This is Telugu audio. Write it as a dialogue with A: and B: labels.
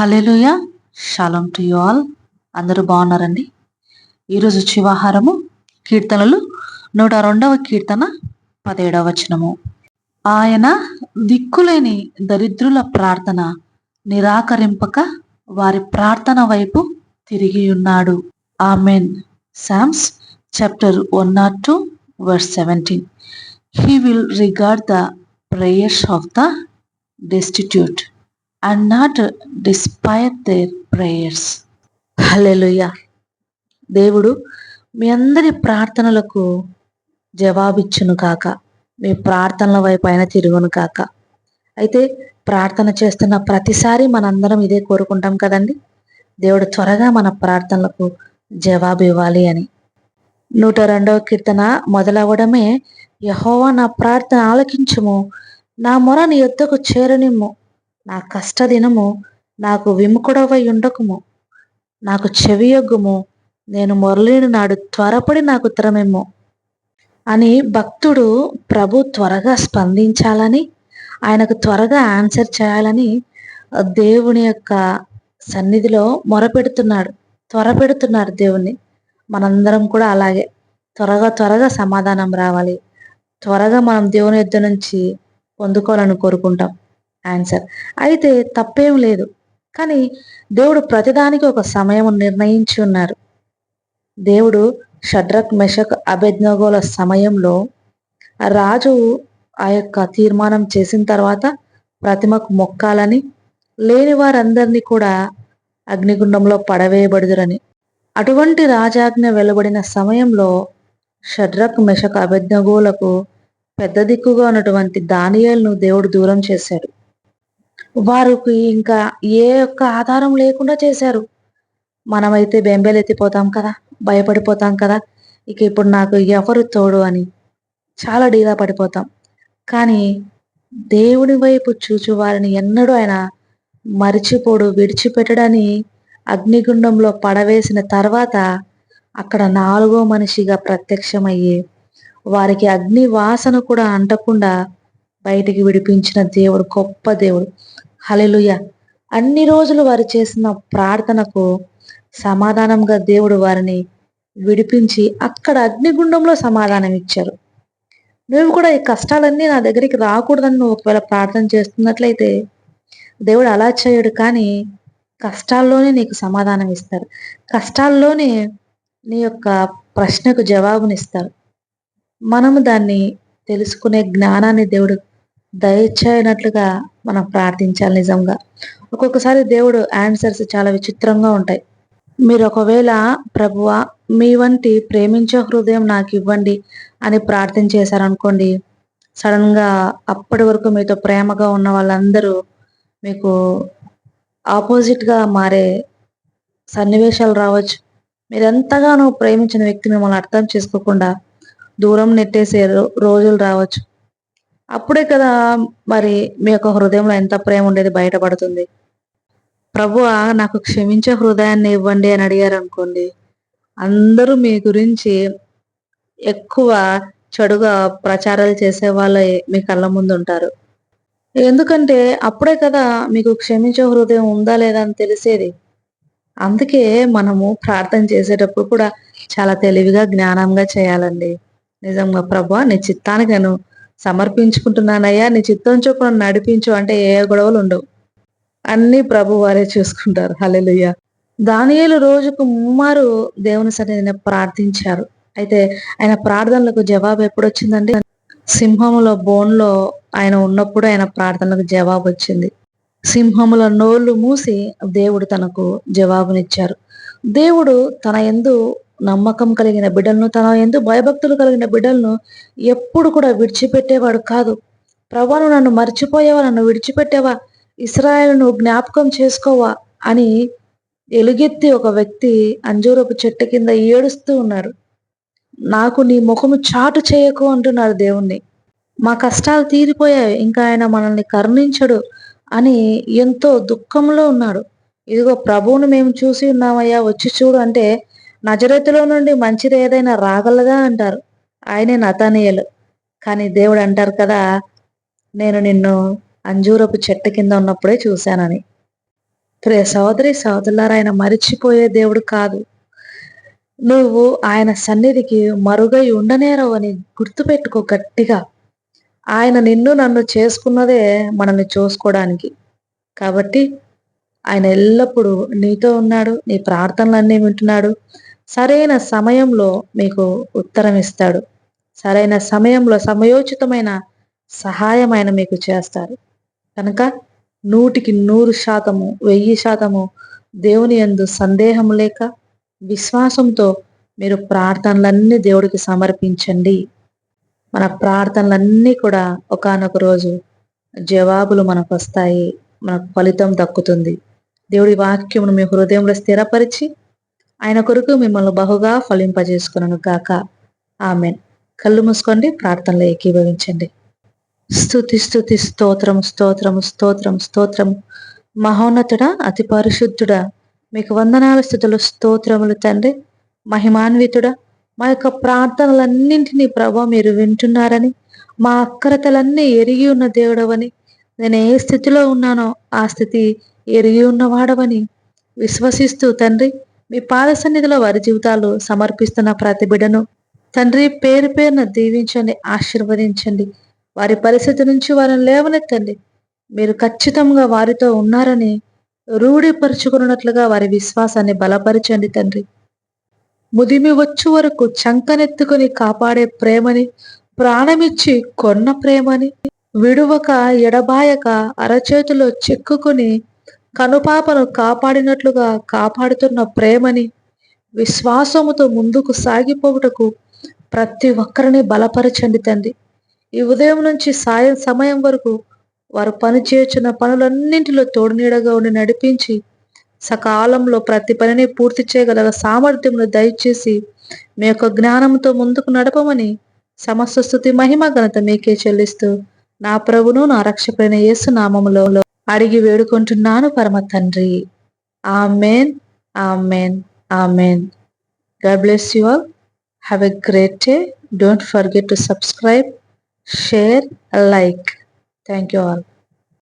A: Hallelujah shalom to you all. అందరూ బాగున్నారండి? ఈరోజు శివాహారము కీర్తనలు. నూట రెండవ కీర్తన పదిహేడవ వచనము. ఆయన దిక్కులేని దరిద్రుల ప్రార్థన నిరాకరింపక వారి ప్రార్థన వైపు తిరిగి ఉన్నాడు. Amen. Psalms chapter one nought two verse seventeen. He will regard the prayers of the destitute. And not despair their prayers hallelujah దేవుడు మీ అందరి ప్రార్థనలకు జవాబిచ్చును కాక మీ ప్రార్థనల వైపు అయినా తిరుగును కాక. అయితే ప్రార్థన చేస్తున్న ప్రతిసారి మనందరం ఇదే కోరుకుంటాం కదండి? దేవుడు త్వరగా మన ప్రార్థనలకు జవాబు ఇవ్వాలి అని. నూట రెండవ కీర్తన మొదలవడమే యహోవా నా ప్రార్థన ఆలకించుము నా మొర నీ యొద్దకు చేరనిమ్ము. నా కష్టదినము నాకు విముకుడవై ఉండకుము. నాకు చెవియొగ్గుము నేను మొరలేని నాడు త్వరపడి నాకు ఉత్తరమేమో అని భక్తుడు ప్రభు త్వరగా స్పందించాలని ఆయనకు త్వరగా ఆన్సర్ చేయాలని దేవుని యొక్క సన్నిధిలో మొరపెడుతున్నాడు త్వరపెడుతున్నారు దేవుణ్ణి. మనందరం కూడా అలాగే త్వరగా త్వరగా సమాధానం రావాలి. త్వరగా మనం దేవుని యుద్ధ నుంచి పొందుకోవాలని కోరుకుంటాం. ఆన్సర్ అయితే తప్పేం లేదు. కానీ దేవుడు ప్రతిదానికి ఒక సమయం నిర్ణయించి ఉన్నారు. దేవుడు షడ్రక్ మెషక్ అభెజ్ఞగోల సమయంలో రాజు ఆ యొక్క తీర్మానం చేసిన తర్వాత ప్రతిమకు మొక్కాలని లేని వారందరినీ కూడా అగ్నిగుండంలో పడవేయబడుదురని. అటువంటి రాజాజ్ఞ వెలువడిన సమయంలో షడ్రక్ మెషక్ అభిజ్ఞగోలకు పెద్ద దిక్కుగా ఉన్నటువంటి దానియాలను దేవుడు దూరం చేశాడు. వారికి ఇంకా ఏ ఒక్క ఆధారం లేకుండా చేశారు. మనమైతే బెంబేలెత్తిపోతాం కదా భయపడిపోతాం కదా ఇక ఇప్పుడు నాకు ఎవరు తోడు అని చాలా డీలా పడిపోతాం. కానీ దేవుని వైపు చూచు వారిని ఎన్నడూ ఆయన మరిచిపోడు విడిచిపెట్టడని అగ్నిగుండంలో పడవేసిన తర్వాత అక్కడ నాలుగో మనిషిగా ప్రత్యక్షమయ్యి వారికి అగ్ని వాసన కూడా అంటకుండా బయటికి విడిపించిన దేవుడు గొప్ప దేవుడు. హలెలుయ అన్ని రోజులు వారు చేసిన ప్రార్థనకు సమాధానంగా దేవుడు వారిని విడిపించి అక్కడ అగ్నిగుండంలో సమాధానం ఇచ్చారు. నువ్వు కూడా ఈ కష్టాలన్నీ నా దగ్గరికి రాకూడదని నువ్వు ఒకవేళ ప్రార్థన చేస్తున్నట్లయితే దేవుడు అలా చేయడు కానీ కష్టాల్లోనే నీకు సమాధానం ఇస్తారు. కష్టాల్లోనే నీ యొక్క ప్రశ్నకు జవాబునిస్తారు. మనము దాన్ని తెలుసుకునే జ్ఞానాన్ని దేవుడు దయచేయనట్లుగా మనం ప్రార్థించాలి నిజంగా. ఒక్కొక్కసారి దేవుడు ఆన్సర్స్ చాలా విచిత్రంగా ఉంటాయి. మీరు ఒకవేళ ప్రభువ మీ వంటి ప్రేమించే హృదయం నాకు ఇవ్వండి అని ప్రార్థన చేశారనుకోండి సడన్గా అప్పటి వరకు మీతో ప్రేమగా ఉన్న వాళ్ళందరూ మీకు ఆపోజిట్గా మారే సన్నివేశాలు రావచ్చు. మీరు ఎంతగానో ప్రేమించిన వ్యక్తి మిమ్మల్ని అర్థం చేసుకోకుండా దూరం నెట్టేసే రోజులు రావచ్చు. అప్పుడే కదా మరి మీ యొక్క హృదయంలో ఎంత ప్రేమ ఉండేది బయటపడుతుంది. ప్రభు నాకు క్షమించే హృదయాన్ని ఇవ్వండి అని అడిగారు అనుకోండి. అందరూ మీ గురించి ఎక్కువ చెడుగా ప్రచారాలు చేసే వాళ్ళే మీ కళ్ళ ముందు ఉంటారు. ఎందుకంటే అప్పుడే కదా మీకు క్షమించే హృదయం ఉందా లేదా అని తెలిసేది. అందుకే మనము ప్రార్థన చేసేటప్పుడు కూడా చాలా తెలివిగా జ్ఞానంగా చేయాలండి. నిజంగా ప్రభు నీ చిత్తానికను సమర్పించుకుంటున్నానయ్యా నీ చిత్తం చొప్పున నడిపించు అంటే ఏ గొడవలు ఉండవు. అన్ని ప్రభు వారే చూసుకుంటారు. హలెలుయ్య దానియేలు రోజుకు ముమ్మారు దేవుని సన్నిధిని ప్రార్థించారు. అయితే ఆయన ప్రార్థనలకు జవాబు ఎప్పుడు వచ్చిందండి సింహముల బోన్లో ఆయన ఉన్నప్పుడు ఆయన ప్రార్థనలకు జవాబు వచ్చింది. సింహముల నోళ్ళు మూసి దేవుడు తనకు జవాబునిచ్చారు. దేవుడు తన ఎందు నమ్మకం కలిగిన బిడ్డలను తన ఎందు భయభక్తులు కలిగిన బిడ్డలను ఎప్పుడు కూడా విడిచిపెట్టేవాడు కాదు. ప్రభాను నన్ను మర్చిపోయేవా? నన్ను విడిచిపెట్టేవా? ఇస్రాయల్ను జ్ఞాపకం చేసుకోవా? అని ఎలుగెత్తి ఒక వ్యక్తి అంజూరపు చెట్టు కింద ఏడుస్తూ ఉన్నాడు నాకు నీ ముఖము చాటు చేయకు అంటున్నాడు దేవుణ్ణి. మా కష్టాలు తీరిపోయాయి ఇంకా ఆయన మనల్ని కరుణించడు అని ఎంతో దుఃఖంలో ఉన్నాడు. ఇదిగో ప్రభువును మేము చూసి ఉన్నామయ్యా వచ్చి చూడు అంటే నజరెత్తులో నుండి మంచిది ఏదైనా రాగలదా అంటారు. ఆయనే నతానియలు. కానీ దేవుడు అంటారు కదా నేను నిన్ను అంజూరపు చెట్టు కింద ఉన్నప్పుడే చూశానని. ప్రియ సోదరి సోదరులారా ఆయన మరిచిపోయే దేవుడు కాదు. నువ్వు ఆయన సన్నిధికి మరుగై ఉండనేరవు అని గుర్తుపెట్టుకో గట్టిగా. ఆయన నిన్ను నన్ను చేసుకున్నదే మనల్ని చూసుకోవడానికి. కాబట్టి ఆయన ఎల్లప్పుడూ నీతో ఉన్నాడు నీ ప్రార్థనలన్నీ వింటున్నాడు. సరైన సమయంలో మీకు ఉత్తరం ఇస్తాడు సరైన సమయంలో సమయోచితమైన సహాయం ఆయన మీకు చేస్తారు. కనుక నూటికి నూరు శాతము వెయ్యి శాతము దేవుని ఎందు సందేహం లేక విశ్వాసంతో మీరు ప్రార్థనలన్నీ దేవుడికి సమర్పించండి. మన ప్రార్థనలన్నీ కూడా ఒకనొక రోజు జవాబులు మనకు వస్తాయి మనకు ఫలితం దక్కుతుంది. దేవుడి వాక్యమును మీ హృదయంలో స్థిరపరిచి ఆయన కొరకు మిమ్మల్ని బహుగా ఫలింపజేసుకును గాక. ఆమెన్. కళ్ళు మూసుకోండి ప్రార్థనలో ఏకీభవించండి. స్థుతి స్థుతి స్తోత్రం స్తోత్రం స్తోత్రం స్తోత్రం. మహోన్నతుడ అతి పరిశుద్ధుడా మీకు వందనాల స్థుతులు స్తోత్రములు తండ్రి. మహిమాన్వితుడ మా యొక్క ప్రార్థనలన్నింటినీ ప్రభా మీరు వింటున్నారని మా అక్కరతలన్నీ ఎరిగి ఉన్న దేవుడవని నేను ఏ స్థితిలో ఉన్నానో ఆ స్థితి ఎరిగి ఉన్నవాడవని విశ్వసిస్తూ తండ్రి మీ పాద సన్నిధిలో వారి జీవితాలు సమర్పిస్తున్న ప్రతి బిడను తండ్రి పేరు పేరున దీవించండి ఆశీర్వదించండి. వారి పరిస్థితి నుంచి వారిని లేవనెత్తండి. మీరు ఖచ్చితంగా వారితో ఉన్నారని రూఢిపరుచుకున్నట్లుగా వారి విశ్వాసాన్ని బలపరచండి తండ్రి. ముదిమి వచ్చు వరకు చంకనెత్తుకుని కాపాడే ప్రేమని ప్రాణమిచ్చి కొన్న ప్రేమని విడువక ఎడబాయక అరచేతిలో చెక్కుకుని కనుపాపను కాపాడినట్లుగా కాపాడుతున్న ప్రేమని విశ్వాసముతో ముందుకు సాగిపోవుటకు ప్రతి ఒక్కరిని బలపరచండి తండ్రి. ఈ ఉదయం నుంచి సాయం సమయం వరకు వారు పనిచేయుచున్న పనులన్నింటిలో తోడునీడగా ఉండి నడిపించి సకాలంలో ప్రతి పనిని పూర్తి చేయగల సామర్థ్యమును దయచేసి మీ యొక్క జ్ఞానంతో ముందుకు నడపమని సమస్త స్థుతి మహిమ ఘనత మీకే చెల్లిస్తూ నా ప్రభును నా రక్షకుడైన యేసు నామములో అడిగి వేడుకుంటున్నాను పరమ తండ్రి. Amen amen amen. God bless you all have a great day don't forget to subscribe share like thank you all